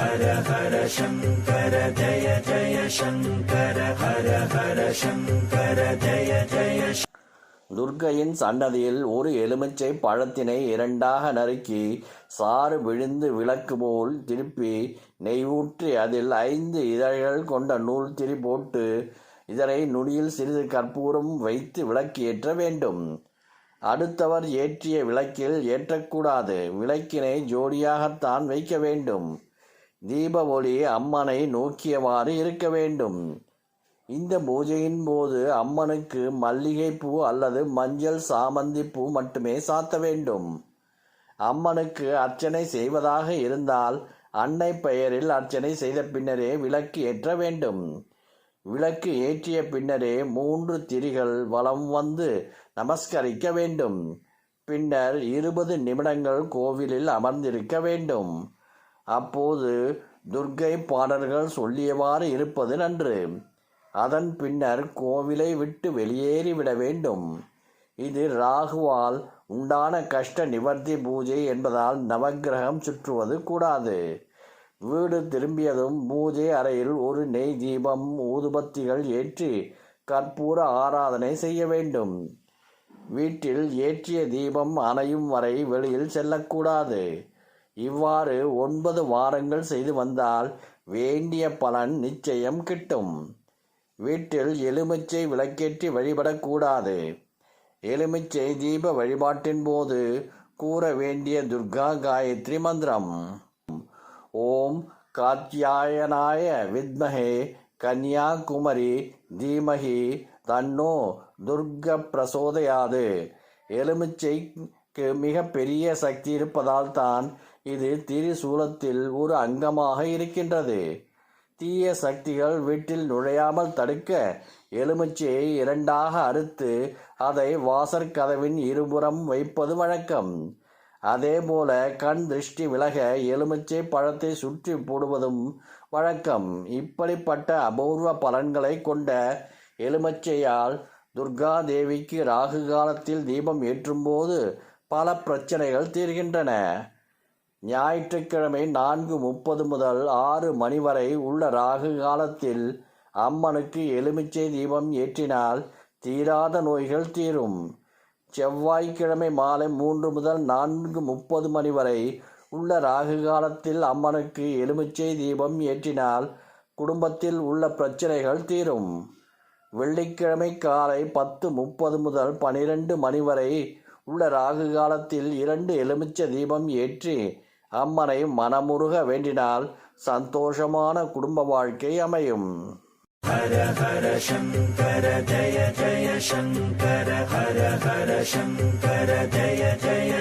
ஹர ஹர சங்கர ஜய ஜய சங்கர ஹர ஹர சங்கர ஜய ஜய துர்க்கையின் சன்னதியில் ஒரு எலுமிச்சை பழத்தினை இரண்டாக நறுக்கி சாறு விழுந்து விளக்கு போல் திருப்பி நெய் ஊற்றி அதில் ஐந்து இதழ்கள் கொண்ட நூல் திரி போட்டு இதரை நுனியில் சிறிது கற்பூரம் வைத்து விளக்கு ஏற்ற வேண்டும். அடுத்தவர் ஏற்றிய விளக்கில் ஏற்றக்கூடாது. விளக்கினை ஜோடியாகத்தான் வைக்க வேண்டும். தீப ஒளி அம்மனை நோக்கியவாறு இருக்க வேண்டும். இந்த பூஜையின் போது அம்மனுக்கு மல்லிகைப்பூ அல்லது மஞ்சள் சாமந்தி பூ மட்டுமே சாத்த வேண்டும். அம்மனுக்கு அர்ச்சனை செய்வதாக இருந்தால் அன்னை பெயரில் அர்ச்சனை செய்த பின்னரே விளக்கு ஏற்ற வேண்டும். விளக்கு ஏற்றிய பின்னரே மூன்று திரிகள் வலம் வந்து நமஸ்கரிக்க வேண்டும். பின்னர் இருபது நிமிடங்கள் கோவிலில் அமர்ந்திருக்க வேண்டும். அப்போது துர்க்கை பாடல்கள் சொல்லியவாறு இருப்பது நன்று. அதன் பின்னர் கோவிலை விட்டு வெளியேறிவிட வேண்டும். இது ராகுவால் உண்டான கஷ்ட நிவர்த்தி பூஜை என்பதால் நவக்கிரகம் சுற்றுவது கூடாது. வீடு திரும்பியதும் பூஜை அறையில் ஒரு நெய் தீபம் ஊதுபத்திகள் ஏற்றி கற்பூர ஆராதனை செய்ய வேண்டும். வீட்டில் ஏற்றிய தீபம் அணையும் வரை வெளியில் செல்லக்கூடாது. இவ்வாறு ஒன்பது வாரங்கள் செய்து வந்தால் வேண்டிய பலன் நிச்சயம் கிட்டும். வீட்டில் எலுமிச்சை விளக்கேற்றி வழிபடக்கூடாது. எலுமிச்சை தீப வழிபாட்டின் போது கூற வேண்டிய துர்கா காயத்ரி மந்திரம். ஓம் காத்யாயனாய வித்மஹே கன்யாகுமரி தீமஹி தன்னோ துர்க பிரசோதையாது எலுமிச்சை மிக பெரிய சக்தி இருப்பதால் தான் இது திரிசூலத்தில் ஒரு அங்கமாக இருக்கின்றது. தீய சக்திகள் வீட்டில் நுழையாமல் தடுக்க எலுமிச்சையை இரண்டாக அறுத்து அதை வாசற்கதவின் இருபுறம் வைப்பது வழக்கம். அதேபோல கண் திருஷ்டி விலக எலுமிச்சை பழத்தை சுற்றி போடுவதும் வழக்கம். இப்படிப்பட்ட அபூர்வ பலன்களை கொண்ட எலுமிச்சையால் துர்கா தேவிக்கு ராகு காலத்தில் தீபம் ஏற்றும்போது பல பிரச்சனைகள் தீர்கின்றன. ஞாயிற்றுக்கிழமை நான்கு முப்பது முதல் ஆறு மணி வரை உள்ள ராகு காலத்தில் அம்மனுக்கு எலுமிச்சை தீபம் ஏற்றினால் தீராத நோய்கள் தீரும். செவ்வாய்க்கிழமை மாலை மூன்று முதல் நான்கு முப்பது மணி வரை உள்ள ராகு காலத்தில் அம்மனுக்கு எலுமிச்சை தீபம் ஏற்றினால் குடும்பத்தில் உள்ள பிரச்சனைகள் தீரும். வெள்ளிக்கிழமை காலை பத்து முப்பது முதல் பனிரெண்டு மணி வரை உள்ள ராகு காலத்தில் இரண்டு எலுமிச்சை தீபம் ஏற்றி அம்மனை மனமுருக வேண்டினால் சந்தோஷமான குடும்ப வாழ்க்கை அமையும். ஹர ஹர சங்கர ஜய ஜய சங்கர ஹர ஹர சங்கர ஜய ஜய